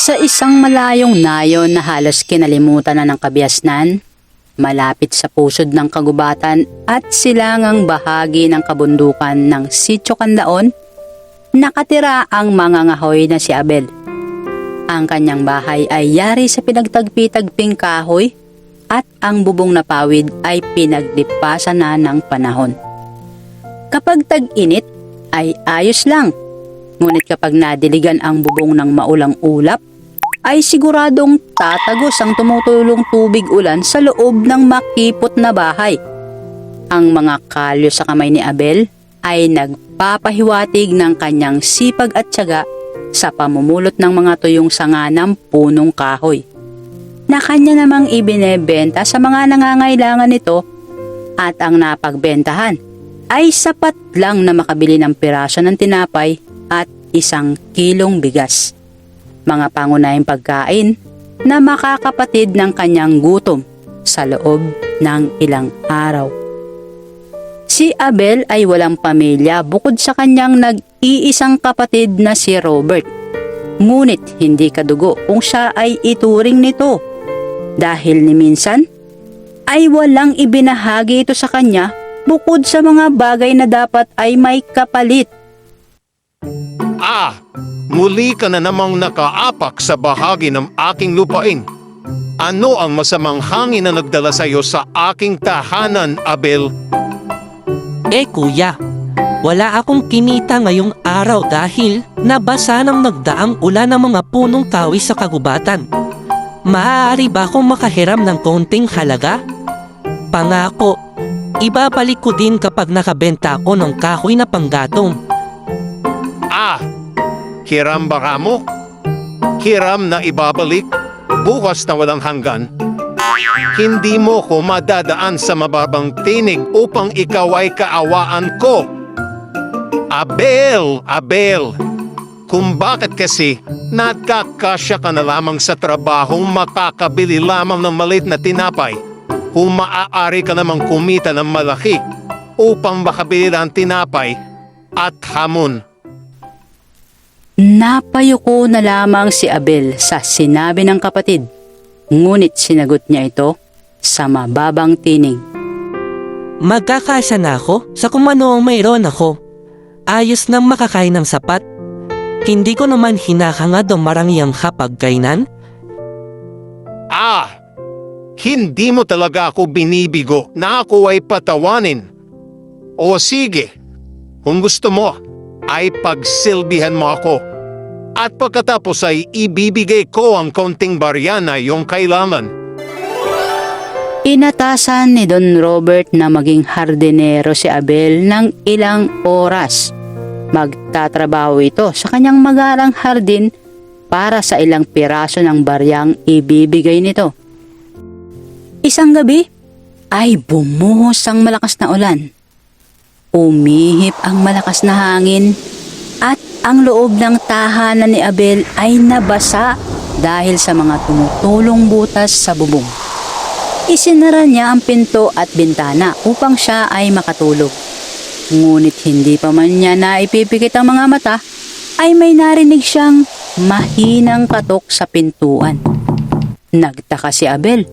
Sa isang malayong nayon na halos kinalimutan na ng kabiasnan, malapit sa pusod ng kagubatan at silangang bahagi ng kabundukan ng Sitio Canlaon, nakatira ang mangangahoy na si Abel. Ang kanyang bahay ay yari sa pinagtagpi-tagping kahoy at ang bubong na pawid ay pinaglipasan na ng panahon. Kapag tag-init ay ayos lang, ngunit kapag nadiligan ang bubong ng maulang ulap, ay siguradong tatagos ang tumutulong tubig ulan sa loob ng makipot na bahay. Ang mga kalyo sa kamay ni Abel ay nagpapahiwatig ng kanyang sipag at tiyaga sa pamumulot ng mga tuyong sanga ng punong kahoy na kanya namang ibinebenta sa mga nangangailangan nito at ang napagbentahan ay sapat lang na makabili ng piraso ng tinapay isang kilong bigas mga pangunahing pagkain na makakapatid ng kanyang gutom sa loob ng ilang araw. Si Abel ay walang pamilya bukod sa kanyang nag-iisang kapatid na si Robert. Ngunit hindi kadugo kung siya ay ituring nito dahil ni minsan ay walang ibinahagi ito sa kanya bukod sa mga bagay na dapat ay may kapalit. Ah, muli ka na namang nakaapak sa bahagi ng aking lupain. Ano ang masamang hangin na nagdala sa iyo sa aking tahanan, Abel? Eh kuya, wala akong kinita ngayong araw dahil nabasa ng nagdaang ulan ng mga punong kawi sa kagubatan. Maaari ba akong makahiram ng konting halaga? Pangako, ibabalik ko din kapag nakabenta ako ng kahoy na panggatong. Ah, hiram ba ka mo? Hiram na ibabalik? Bukas na walang hanggan? Hindi mo ko madadaan sa mababang tinig upang ikaw ay kaawaan ko. Abel, Abel, kung bakit kasi nagkakasya ka na lamang sa trabahong makakabili lamang ng maliit na tinapay kung maaari ka namang kumita ng malaki upang makabili ng tinapay at hamon. Napayuko na lamang si Abel sa sinabi ng kapatid. Ngunit sinagot niya ito sa mababang tinig. Magkakasya na ako sa kung ano ang mayroon ako. Ayos nang makakain ng sapat. Hindi ko naman hinahangad ang marangyang kapagkainan. Ah! Hindi mo talaga ako binibigo na ako ay patawanin. O sige, kung gusto mo, ay pagsilbihan mo ako. At pagkatapos ay ibibigay ko ang konting barya na iyong kailangan. Inatasan ni Don Robert na maging hardinero si Abel ng ilang oras. Magtatrabaho ito sa kanyang magarang hardin para sa ilang piraso ng baryang ibibigay nito. Isang gabi ay bumuhos ang malakas na ulan. Umihip ang malakas na hangin at ang loob ng tahanan ni Abel ay nabasa dahil sa mga tumutulong butas sa bubong. Isinara niya ang pinto at bintana upang siya ay makatulog. Ngunit hindi pa man niya na ipipikit ang mga mata, ay may narinig siyang mahinang katok sa pintuan. Nagtaka si Abel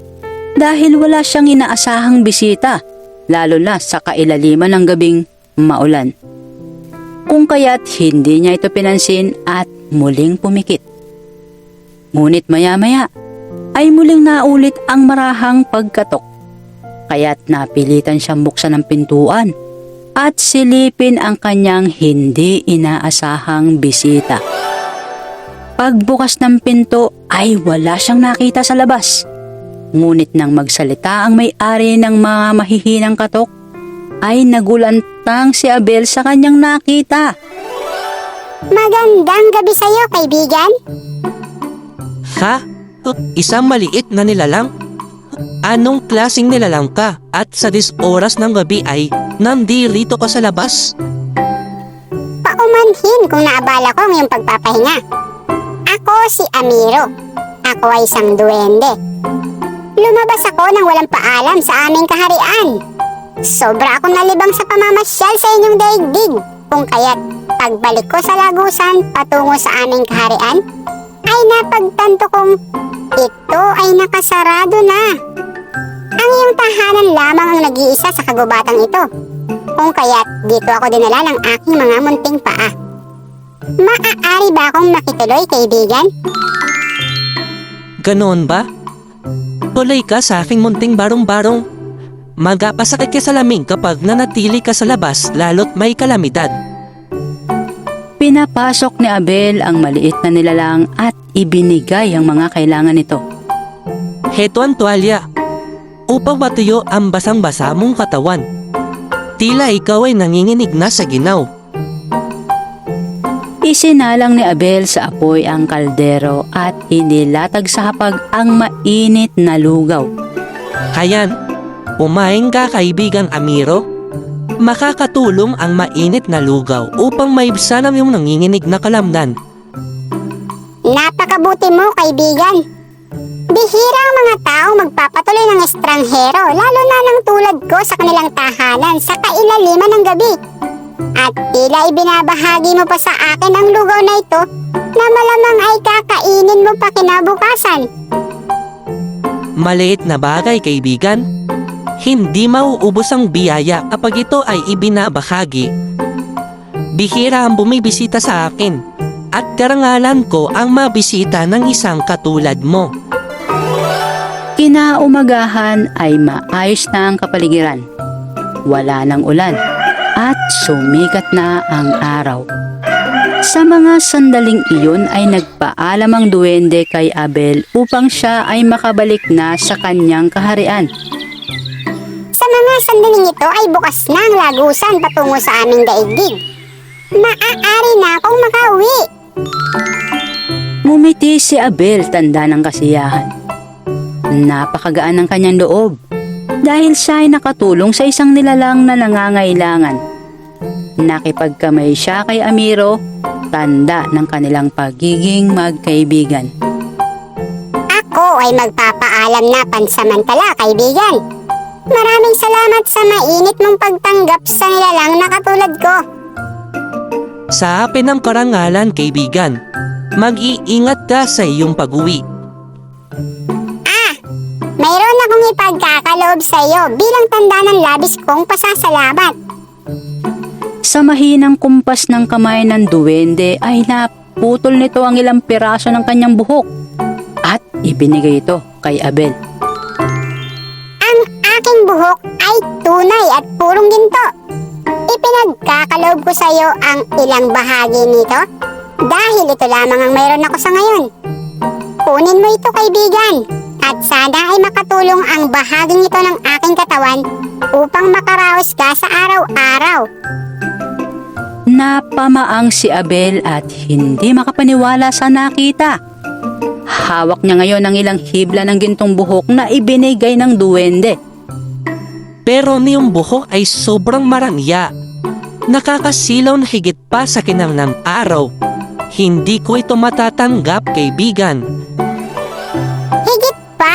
dahil wala siyang inaasahang bisita, lalo na sa kailaliman ng gabing maulan. Kung kaya't hindi niya ito pinansin at muling pumikit. Ngunit maya-maya ay muling naulit ang marahang pagkatok. Kaya't napilitan siyang buksan ang pintuan at silipin ang kanyang hindi inaasahang bisita. Pagbukas ng pinto ay wala siyang nakita sa labas. Ngunit nang magsalita ang may-ari ng mga mahihinang katok, ay nagulantang si Abel sa kanyang nakita. Magandang gabi sa'yo, kaibigan. Ha? Isang maliit na nilalang? Anong klasing nilalang ka at sa dis oras ng gabi ay nandirito ka sa labas? Paumanhin kung naabala ko ang iyong pagpapahinga. Ako si Amiro. Ako ay isang duwende. Lumabas ako nang walang paalam sa aming kaharian. Sobra akong nalibang sa pamamasyal sa inyong daigdig. Kung kaya't Pagbalik ko sa lagusan patungo sa aming kaharian, ay napagtanto kong ito ay nakasarado na. Ang iyong tahanan lamang ang nag-iisa sa kagubatang ito. Kung kaya't dito ako dinala ng aking mga munting paa. Maaari ba akong makituloy, kaibigan? Ganoon ba? Tuloy ka sa aking munting barong-barong. Magapasakit ka sa lamig kapag nanatili ka sa labas lalo't may kalamidad. Pinapasok ni Abel ang maliit na nilalang at ibinigay ang mga kailangan nito. Heto ang tuwalya. Upang matuyo ang basang-basa mong katawan. Tila ikaw ay nanginginig na sa ginaw. Isinalang ni Abel sa apoy ang kaldero at inilatag sa hapag ang mainit na lugaw. Kayan, umain ka kaibigan Amiro. Makakatulong ang mainit na lugaw upang maibsan ang iyong nanginginig na kalamdan. Napakabuti mo, kaibigan. Bihira ang mga tao magpapatuloy ng estranghero, lalo na ng tulad ko sa kanilang tahanan sa kailaliman ng gabi. At tila ibinabahagi mo pa sa akin ang lugaw na ito na malamang ay kakainin mo pa kinabukasan. Maliit na bagay kaibigan. Hindi mauubos ang biyaya kapag ito ay ibinabahagi. Bihira ang bumibisita sa akin at karangalan ko ang mabisita ng isang katulad mo. Kinaumagahan ay maayos na ang kapaligiran. Wala ng ulan at sumikat na ang araw. Sa mga sandaling iyon ay nagpaalam ang duwende kay Abel upang siya ay makabalik na sa kanyang kaharian. Sa mga sandaling ito ay bukas na ang lagusan patungo sa aming daigdig. Maaari na akong makauwi. Mumiti si Abel tanda ng kasiyahan. Napakagaan ng kanyang loob dahil siya ay nakatulong sa isang nilalang na nangangailangan. Nakipagkamay siya kay Amiro, tanda ng kanilang pagiging magkaibigan. Ako ay magpapaalam na pansamantala, kaibigan. Maraming salamat sa mainit mong pagtanggap sa nilalang na katulad ko. Sa akin ng karangalan kaibigan, mag-iingat ka sa iyong pag-uwi. Mayroon akong ipagkakaloob sa iyo bilang tanda ng labis kong pasasalamat. Sa mahinang kumpas ng kamay ng duwende ay naputol nito ang ilang piraso ng kanyang buhok at ibinigay ito kay Abel. Ang aking buhok ay tunay at purong ginto. Ipinagkakaloob ko sa iyo ang ilang bahagi nito dahil ito lamang ang mayroon ako sa ngayon. Kunin mo ito kaibigan at sana ay makatulong ang bahaging ito ng aking katawan upang makaraos ka sa araw-araw. Napamaang si Abel at hindi makapaniwala sa nakita. Hawak niya ngayon ang ilang hibla ng gintong buhok na ibinigay ng duwende. Pero niyong buhok ay sobrang marangya. Nakakasilaw na higit pa sa kinang ng araw. Hindi ko ito matatanggap kaibigan.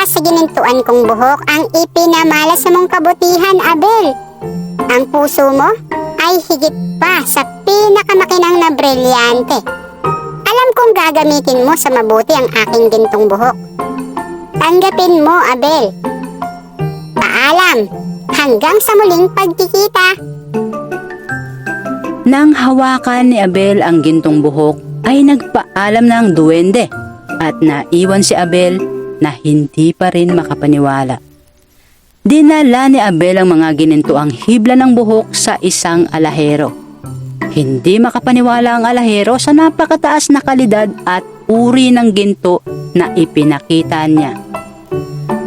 Higit pa sa ginintuan kong buhok ang ipinamalas sa mong kabutihan, Abel. Ang puso mo ay higit pa sa pinakamakinang na brilyante. Alam kong gagamitin mo sa mabuti ang aking gintong buhok. Tanggapin mo, Abel. Paalam. Hanggang sa muling pagkikita. Nang hawakan ni Abel ang gintong buhok ay nagpaalam na ang duwende at naiwan si Abel na hindi pa rin makapaniwala. Dinala ni Abel ang mga ginintuang hibla ng buhok sa isang alahero. Hindi makapaniwala ang alahero sa napakataas na kalidad at uri ng ginto na ipinakita niya.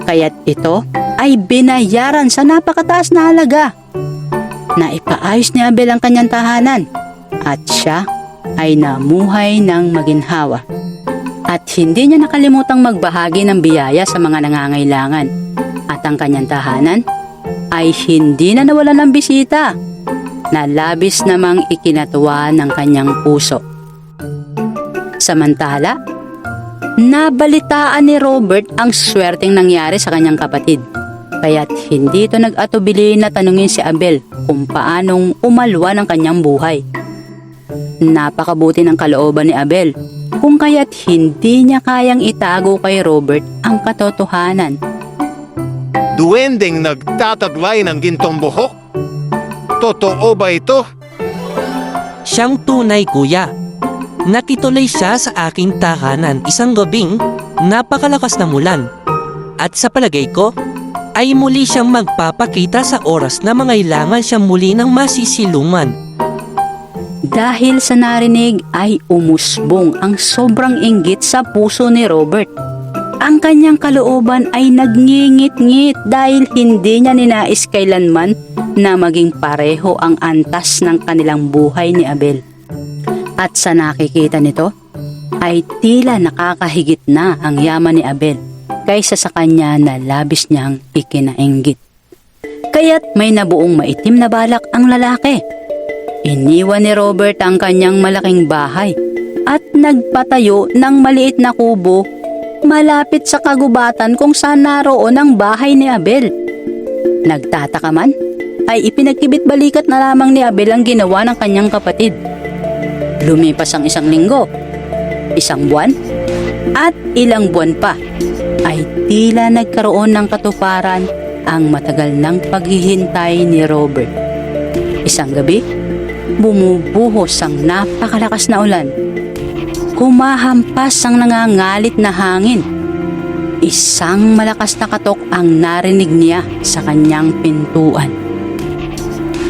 Kaya't ito ay binayaran sa napakataas na halaga na ipaayos ni Abel ang kanyang tahanan at siya ay namuhay ng maginhawa. At hindi niya nakalimutang magbahagi ng biyaya sa mga nangangailangan. At ang kanyang tahanan ay hindi na nawala ng bisita na labis namang ikinatuwa ng kanyang puso. Samantala, nabalitaan ni Robert ang swerteng nangyari sa kanyang kapatid. Kaya't hindi ito nag-atubili na tanungin si Abel kung paanong umalwa ng kanyang buhay. Napakabuti ng kalooban ni Abel kung kaya't hindi niya kayang itago kay Robert ang katotohanan. Duwending nagtataglay ng gintong buhok? Totoo ba ito? Siyang tunay kuya. Nakituloy siya sa aking tahanan isang gabing napakalakas na mulan. At sa palagay ko, ay muli siyang magpapakita sa oras na mangailangan siyang muli ng masisilungan. Dahil sa narinig ay umusbong ang sobrang inggit sa puso ni Robert. Ang kanyang kalooban ay nagngingit-ngit dahil hindi niya ninais kailanman na maging pareho ang antas ng kanilang buhay ni Abel. At sa nakikita nito, ay tila nakakahigit na ang yaman ni Abel kaysa sa kanya na labis niyang ikinainggit. Kaya't may nabuong maitim na balak ang lalaki. Iniwan ni Robert ang kanyang malaking bahay at nagpatayo ng maliit na kubo malapit sa kagubatan kung saan naroon ang bahay ni Abel. Nagtataka man ay ipinagkibit balikat na lamang ni Abel ang ginawa ng kanyang kapatid. Lumipas ang isang linggo, isang buwan, at ilang buwan pa ay tila nagkaroon ng katuparan ang matagal ng paghihintay ni Robert. Isang gabi, bumubuhos ang napakalakas na ulan. Kumahampas ang nangangalit na hangin. Isang malakas na katok ang narinig niya sa kanyang pintuan.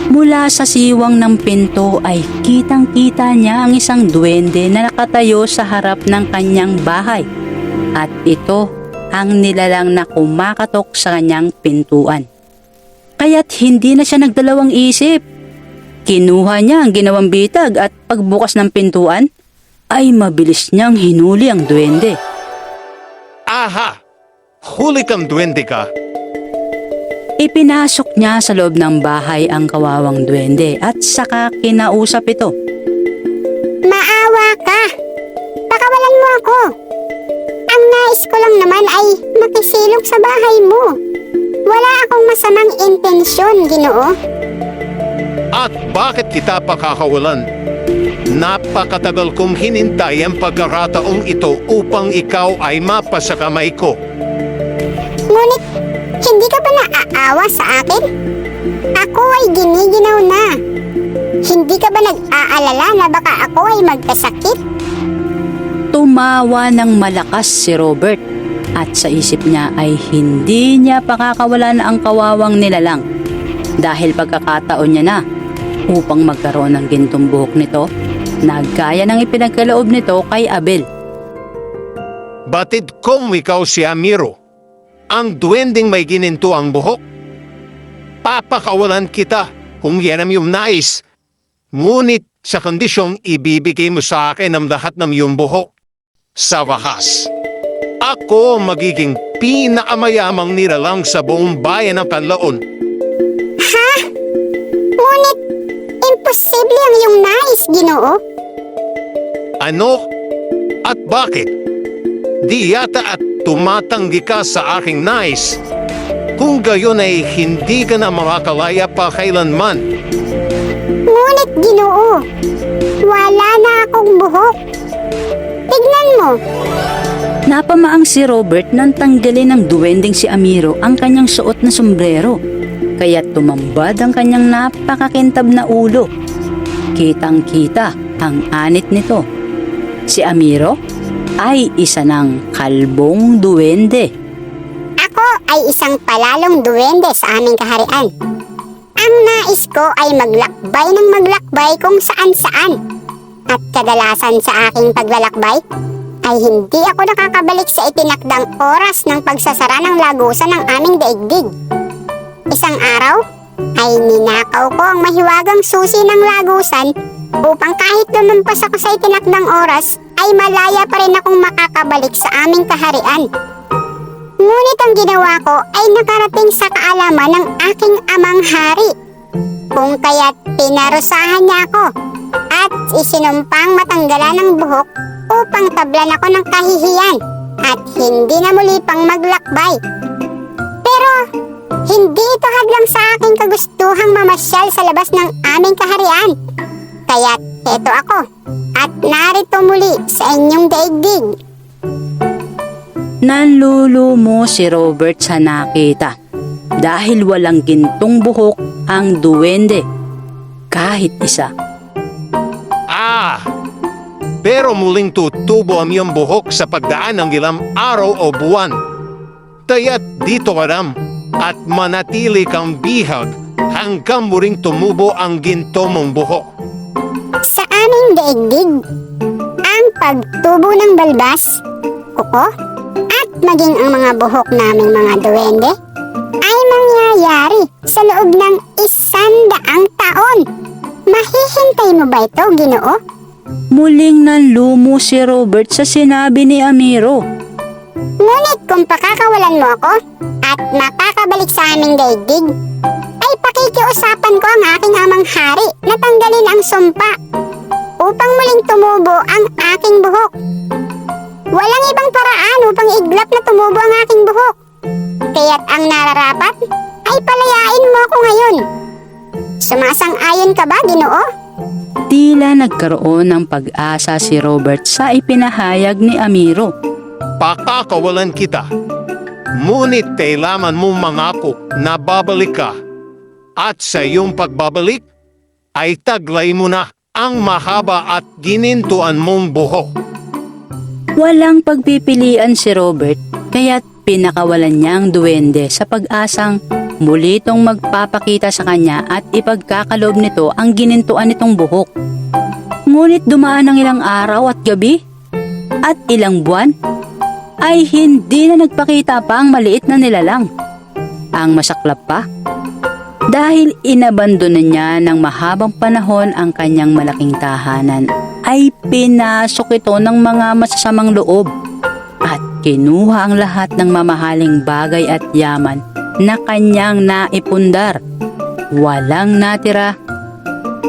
Mula sa siwang ng pinto ay kitang-kita niya ang isang duwende na nakatayo sa harap ng kanyang bahay. At ito ang nilalang na kumakatok sa kanyang pintuan. Kaya't hindi na siya nagdalawang isip. Kinuha niya ang ginawang bitag at pagbukas ng pintuan ay mabilis niyang hinuli ang duwende. Aha! Huli kang duwende ka. Ipinasok niya sa loob ng bahay ang kawawang duwende at saka kinausap ito. Maawa ka. Pakawalan mo ako. Ang nais ko lang naman ay makisilong sa bahay mo. Wala akong masamang intensyon, ginoo. At bakit kita pakakawalan? Napakatagal kong hinintay ang pagkakataong ito upang ikaw ay mapasa kamay ko. Ngunit, hindi ka ba naaawa sa akin? Ako ay giniginaw na. Hindi ka ba nag-aalala na baka ako ay magkasakit? Tumawa ng malakas si Robert at sa isip niya ay hindi niya pakakawalan ang kawawang nilalang dahil pagkakataon niya na upang magkaroon ng gintong buhok nito na gaya ng ipinagkaloob nito kay Abel. Batid kong ikaw si Amiro. Ang duwending may gininto ang buhok. Papakawalan kita kung yan ang iyong nais. Ngunit sa kondisyong ibibigay mo sa akin ang lahat ng iyong buhok. Sa wakas, ako magiging pinakamayamang nilalang sa buong bayan ng Panlaon. Ha? Ngunit, imposible ang iyong nais, ginoo. Ano? At bakit? Di yata at tumatanggi ka sa aking nais. Kung gayon ay hindi ka na makakalaya pa kailanman. Ngunit, ginoo, wala na akong buhok. Tignan mo, Napamaang si Robert nang tanggalin ng duwending si Amiro ang kanyang suot na sombrero. Kaya tumambad ang kanyang napakakintab na ulo. Kitang-kita ang anit nito. Si Amiro ay isa ng kalbong duwende. ako ay isang palalong duwende sa aming kaharian. Ang nais ko ay maglakbay ng maglakbay kung saan-saan. At kadalasan sa aking paglalakbay, ay hindi ako nakakabalik sa itinakdang oras ng pagsasara ng lagusan ng aming daigdig. Isang araw, ay ninakaw ko ang mahiwagang susi ng lagusan upang kahit lumampas ako sa itinakdang oras, ay malaya pa rin akong makakabalik sa aming kaharian. Ngunit ang ginawa ko ay nakarating sa kaalaman ng aking amang hari. Kung kaya't pinarusahan niya ako at isinumpang matanggalan ng buhok upang tablan ako ng kahihiyan at hindi na muli pang maglakbay. Hindi ito hadlang sa aking kagustuhang mamasyal sa labas ng aming kaharian. Kaya't Heto ako. At narito muli sa inyong daigdig. Nanlulumo si Robert sa nakita dahil walang gintong buhok ang duwende. Kahit isa. Ah! Pero muling tutubo ang iyong buhok sa pagdaan ng ilang araw o buwan. Kaya't dito ka ram at manatili kang bihag hanggang muling tumubo ang ginto mong buhok. Sa aming daigdig, ang pagtubo ng balbas, kuko, at maging ang mga buhok naming mga duwende ay mangyayari sa loob ng isandaang taon. Mahihintay mo ba ito, Ginoo? Muling nanlumo si Robert sa sinabi ni Amiro. Ngunit kung pakakawalan mo ako at makakabalik sa aming daigdig, ay pakikiusapan ko ang aking amang hari na tanggalin ang sumpa upang muling tumubo ang aking buhok. Walang ibang paraan upang iglap na tumubo ang aking buhok. Kaya't ang nararapat ay palayain mo ako ngayon. Sumasang-ayon ka ba, Ginoo? Tila nagkaroon ng pag-asa si Robert sa ipinahayag ni Amiro. Pakakawalan kita. Ngunit kailangan mo mangako na babalik ka. At sa iyong pagbabalik, ay taglay mo na ang mahaba at ginintuan mong buhok. Walang pagpipilian si Robert kaya't pinakawalan niya ang duwende sa pag-asang muli itong magpapakita sa kanya at ipagkakaloob nito ang ginintuan nitong buhok. Ngunit dumaan ang ilang araw at gabi at ilang buwan ay hindi na nagpakita pa ang maliit na nilalang. Ang masaklap pa, dahil inabandonan niya ng mahabang panahon ang kanyang malaking tahanan, ay pinasok ito ng mga masasamang loob at kinuha ang lahat ng mamahaling bagay at yaman na kanyang naipundar. Walang natira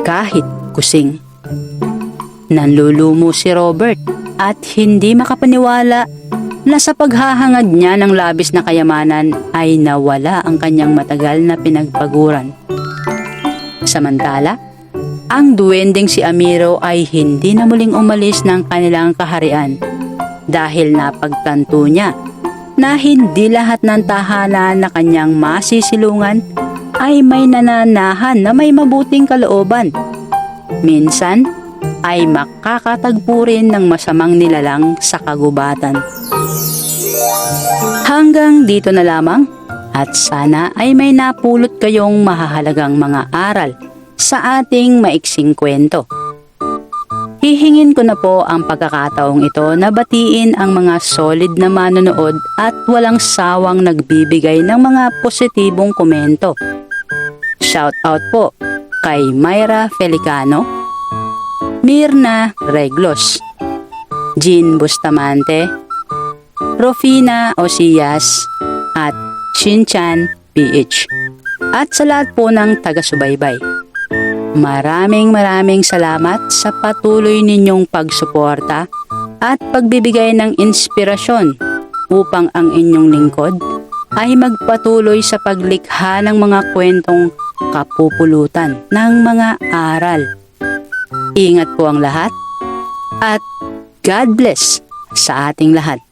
kahit kusing. Nanlulumo si Robert at hindi makapaniwala na sa paghahangad niya ng labis na kayamanan ay nawala ang kanyang matagal na pinagpaguran. Samantala, ang duwending si Amiro ay hindi na muling umalis ng kanilang kaharian dahil napagtanto niya na hindi lahat ng tahanan na kanyang masisilungan ay may nananahan na may mabuting kalooban. Minsan ay makakatagpo rin ng masamang nilalang sa kagubatan. Hanggang dito na lamang at sana ay may napulot kayong mahahalagang mga aral sa ating maiksing kwento. Hihingin ko na po ang pagkakataong ito na batiin ang mga solid na manonood at walang sawang nagbibigay ng mga positibong komento. Shout out po kay Myra Felicano, Mirna Reglos, Jean Bustamante, Rofina Osias at Shinchan PH. At sa lahat po ng taga-subaybay. Maraming maraming salamat sa patuloy ninyong pagsuporta at pagbibigay ng inspirasyon upang ang inyong lingkod ay magpatuloy sa paglikha ng mga kwentong kapupulutan ng mga aral. Ingat po ang lahat at God bless sa ating lahat.